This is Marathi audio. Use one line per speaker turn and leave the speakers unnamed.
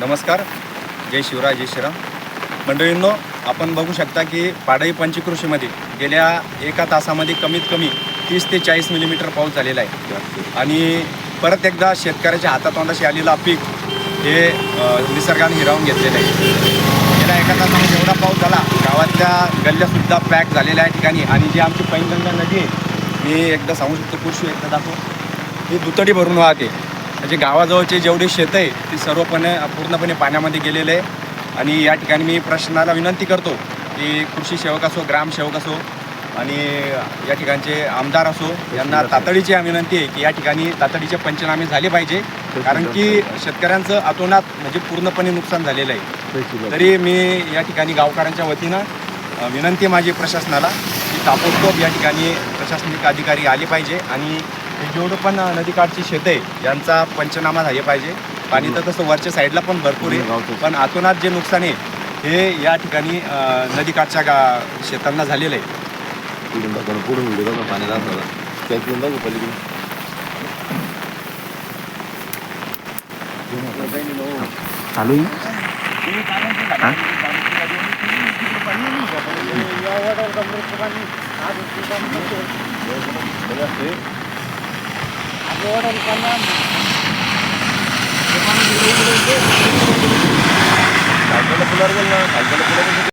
नमस्कार. जय शिवराय जय श्रीराम. मंडळींनो आपण बघू शकता की पाडई पंचकृषीमध्ये गेल्या एका तासामध्ये कमीत कमी तीस ते चाळीस मिलीमीटर पाऊस झालेला आहे. आणि परत एकदा शेतकऱ्याच्या हातातोंडाशी आलेला पीक हे निसर्गाने हिरावून घेतलेलं आहे. गेल्या एका तासामध्ये एवढा पाऊस झाला गावातल्या गल्ल्यासुद्धा पॅक झालेल्या आहे ठिकाणी. आणि जी आमची पैनगंगा नदी आहे मी एकदा सांगू शकतो कृषी एकदा दाखवू. ही दुतडी भरून वाहते. म्हणजे गावाजवळचे जेवढे शेत आहे ती सर्वपणे पूर्णपणे पाण्यामध्ये गेलेले आहे. आणि या ठिकाणी मी प्रश्नाला विनंती करतो की कृषी सेवक असो ग्रामसेवक असो आणि या ठिकाणचे आमदार असो यांना तातडीची विनंती आहे की या ठिकाणी तातडीचे पंचनामे झाले पाहिजे. कारण की शेतकऱ्यांचं अतोनात म्हणजे पूर्णपणे नुकसान झालेलं आहे. तरी मी या ठिकाणी गावकऱ्यांच्या वतीनं विनंती माझी प्रशासनाला की ताबडतोब या ठिकाणी प्रशासनिक अधिकारी आले पाहिजे आणि जेवढं पण नदीकाठची शेतं आहे यांचा पंचनामा झाले पाहिजे पाणी तर तसं वरच्या साईडला पण भरपूर आहे पण आतोनात जे नुकसान आहे हे या ठिकाणी नदीकाठच्या गा शेतांना झालेलं आहे
पुढून दाखवणं पुढून व्हिडिओ दाखव पाण्यात असला त्या पिऊन दाखव पलीकडे
चालू आहे
మోడల్ కన్నా కల్పన పిల్లలు కల్పన పిల్లలు